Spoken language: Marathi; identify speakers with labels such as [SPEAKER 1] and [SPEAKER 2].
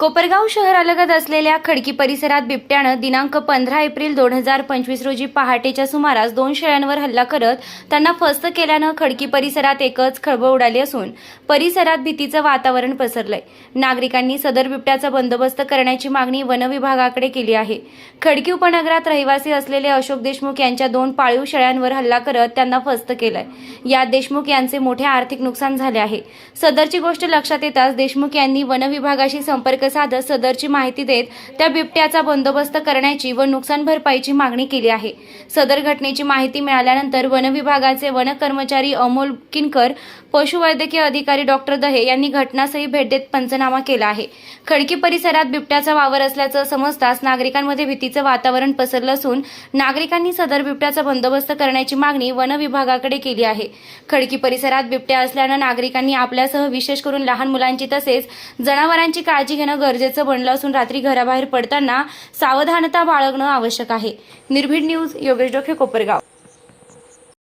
[SPEAKER 1] कोपरगाव शहरालगत असलेल्या खडकी परिसरात बिबट्यानं दिनांक पंधरा एप्रिल दोन हजार पंचवीस रोजी पहाटेच्या सुमारास दोन शेळ्यांवर हल्ला करत त्यांना फस्त केल्यानं खडकी परिसरात एकच खळबळ उडाली असून परिसरात भीतीचं वातावरण पसरलंय. नागरिकांनी सदर बिबट्याचा बंदोबस्त करण्याची मागणी वन विभागाकडे केली आहे. खडकी उपनगरात रहिवासी असलेले अशोक देशमुख यांच्या दोन पाळीव शेळ्यांवर हल्ला करत त्यांना फस्त केलंय. यात देशमुख यांचे मोठे आर्थिक नुकसान झाले आहे. सदरची गोष्ट लक्षात येताच देशमुख यांनी वनविभागाशी संपर्क साधत सदरची माहिती देत त्या बिबट्याचा बंदोबस्त करण्याची व नुकसान भरपाईची मागणी केली आहे. सदर घटनेची माहिती मिळाल्यानंतर वन विभागाचे वन कर्मचारी अमोल किनकर पशुवैद्यकीय अधिकारी डॉक्टर दहे यांनी घटनास्थळी भेट देत पंचनामा केला आहे. खडकी परिसरात बिबट्याचा वावर असल्याचं समजताच नागरिकांमध्ये भीतीचं वातावरण पसरलं असून नागरिकांनी सदर बिबट्याचा बंदोबस्त करण्याची मागणी वन विभागाकडे केली आहे. खडकी परिसरात बिबट्या असल्यानं नागरिकांनी आपल्यासह विशेष करून लहान मुलांची तसेच जनावरांची काळजी घेणं गरजेचं बनलं असून रात्री घराबाहेर पडताना सावधानता बाळगणं आवश्यक आहे. निर्भीड न्यूज योगेश डोके कोपरगाव.